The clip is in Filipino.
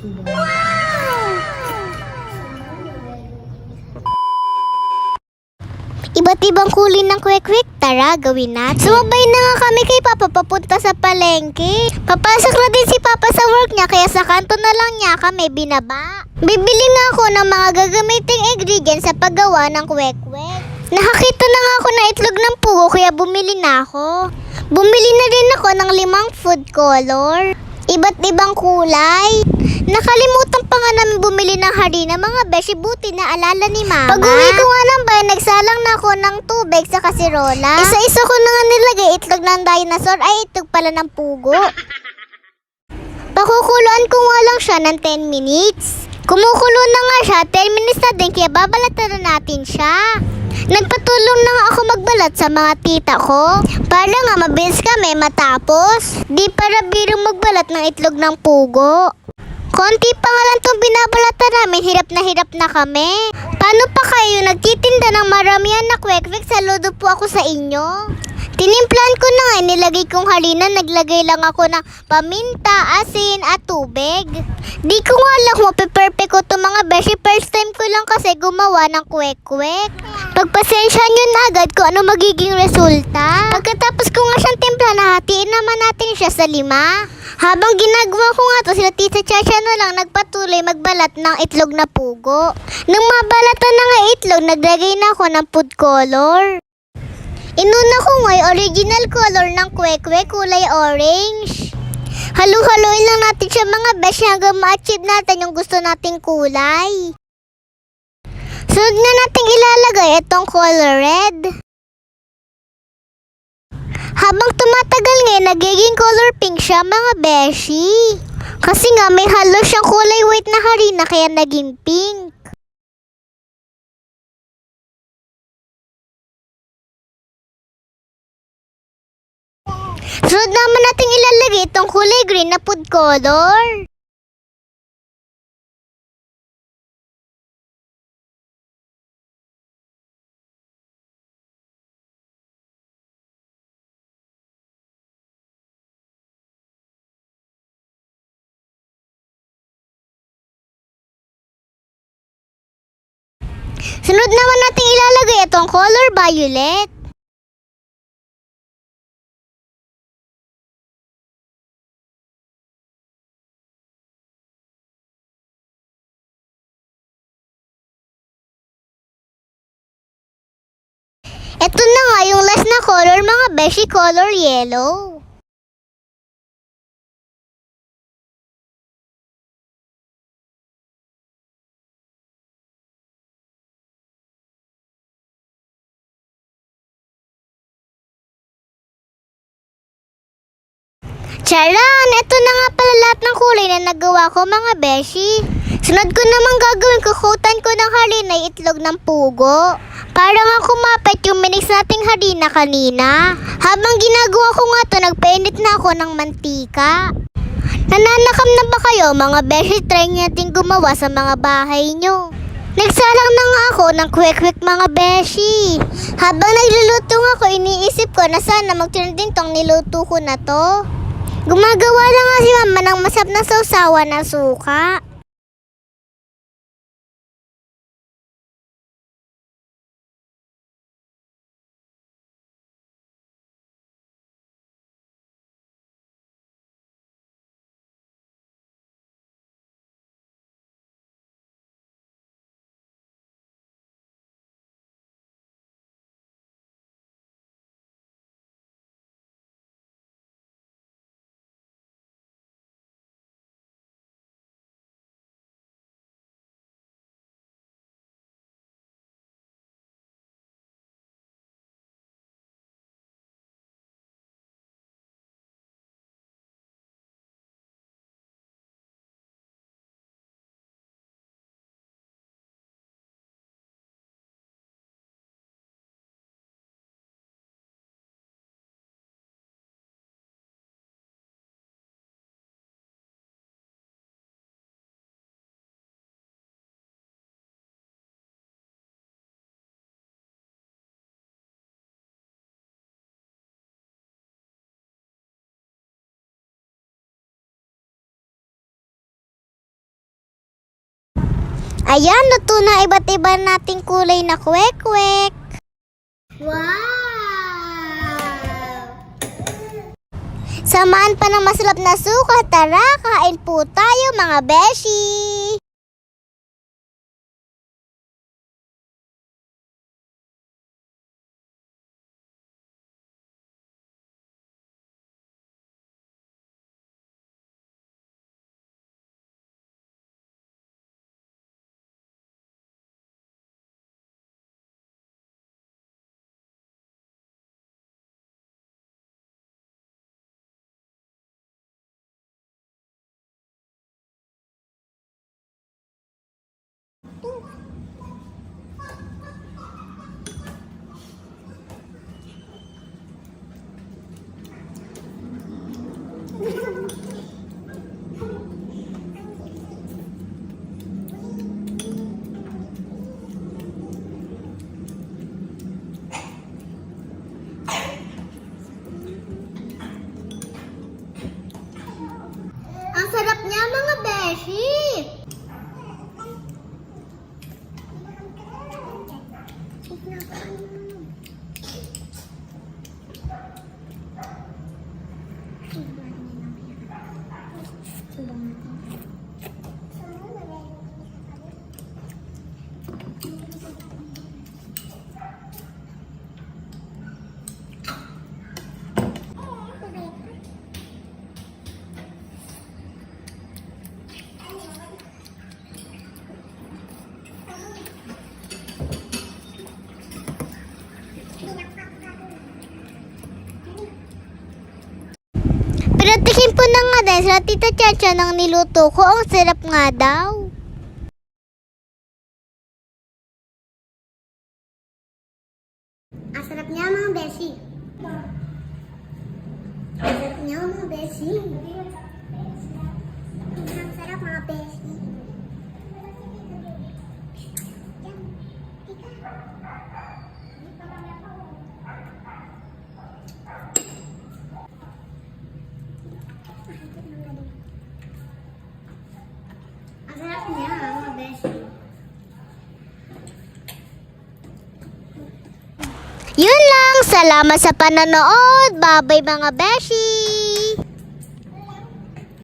Iba't ibang kulay ng kwek-kwek, tara gawin natin. Sumabay na nga kami kay Papa papunta sa palengke. Papasok na din si Papa sa work niya kaya sa kanto na lang niya kami binaba. Bibili na ako ng mga gagamiting ingredients sa paggawa ng kwek-kwek. Nakakita na nga ako ng itlog ng pugo kaya bumili na ako. Bumili na din ako ng limang food color. Iba't ibang kulay. Nakalimutan pa nga namin bumili ng harina mga beshi buti na alala ni mama. Pag uwi ko nga ng bahay, nagsalang na ako ng tubig sa kasirola. Isa-isa ko na nga nilagay itlog ng dinosaur ay itlog pala ng pugo. Pakukuluan ko nga lang siya ng 10 minutes. Kumukulo na nga siya, 10 minutes na din kaya babalatan na natin siya. Nagpatulong na nga ako magbalat sa mga tita ko. Para nga mabilis kami matapos. Di para birong magbalat ng itlog ng pugo. Konti pa nga lang itong binabalatan namin, hirap na hirap na kami. Paano pa kayo nagtitinda ng maramihan na kwek-kwek? Saludo po ako sa inyo. Tinimplan ko na nga, nilagay kong harina, naglagay lang ako ng paminta, asin, at tubig. Di ko nga alam kung mapiperfect ko to mga beshi. First time ko lang kasi gumawa ng kwek-kwek. Pagpasensya nyo na agad kung ano magiging resulta. Pagkatapos ko nga siyang timpla, nahatiin naman natin siya sa lima. Habang ginagawa ko nga to, sila Tita Chacha na lang nagpatuloy magbalat ng itlog na pugo. Nung mabalatan na nga itlog, naglagay na ako ng food color. Inuna ko nga yung original color ng kwekwe, kulay orange. Halu-haluin lang natin siya mga besh hanggang ma-achieve natin yung gusto nating kulay. Sunod na natin ilalagay itong color red. Habang tumatagal ngayon, nagiging color pink siya mga beshi. Kasi nga may halo siyang kulay white na harina kaya naging pink. Sunod naman natin ilalagay itong kulay green na food color. Sunod naman natin ilalagay itong color violet. Ito na nga yung last na color, mga beshi color yellow. Charan! Ito na nga pala lahat ng kulay na nagawa ko mga beshi. Sunod ko naman gagawin, kukutan ko ng harina itlog ng pugo. Para nga kumapit yung minix nating harina kanina. Habang ginagawa ko nga to, nagpainit na ako ng mantika. Nananakam na ba kayo mga beshi? Try natin gumawa sa mga bahay nyo. Nagsalang na nga ako ng kwek-kwek mga beshi. Habang nagluluto nga ako, iniisip ko na sana magtrending tong niluto ko na to. Gumagawa lang nga si mama ng masap na sausawa ng suka. Ayan, luto na iba't iba nating kulay na kwek-kwek. Wow! Samahan pa ng masarap na suka. Tara, kain po tayo mga beshi! Ang sarap niya mga beshi! Pero tikim din sa Tita Chacha ng niluto ko. Ang sarap nga daw. Ang sarap niya mga beshi. Ang sarap niya mga beshi. Ang sarap mga beshi. Ang sarap niya mga beshi. Yun lang. Salamat sa panonood. Bye-bye mga beshi.